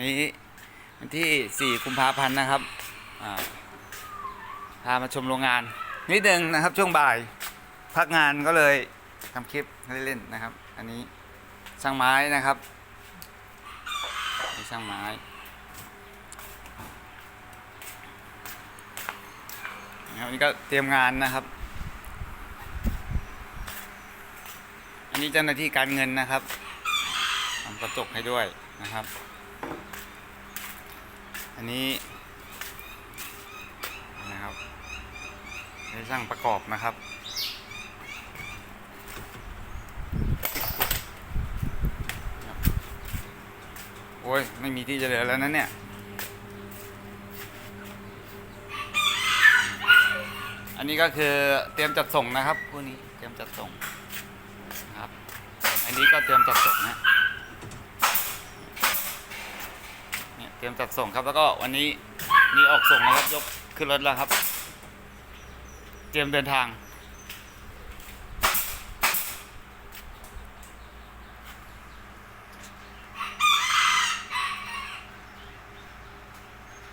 นี้วันที่ 4 กุมภาพันธ์นะครับพามาชมโรงงาน นิดนึงนะครับช่วงบ่ายพักงานก็เลยทำคลิปเล่นๆนะครับ อันนี้ช่างไม้นะครับนี่ช่างไม้นะครับนี่ก็เตรียมงานนะครับ อันนี้เจ้าหน้าที่การเงินนะครับทำกระจกให้ด้วยนะครับ อันนี้นะครับให้ช่างประกอบนะครับโอ้ยไม่มีที่จะเหลือแล้วนะเนี่ยอันนี้ก็คือเตรียมจัดส่งนะครับพวกนี้เตรียมจัดส่งนะครับ อันนี้ก็เตรียมจัดส่งนะเนี่ยเตรียมจัดส่งครับ แล้วก็วันนี้มีออกส่งนะครับ ยกขึ้นรถแล้วครับ เตรียมเดินทาง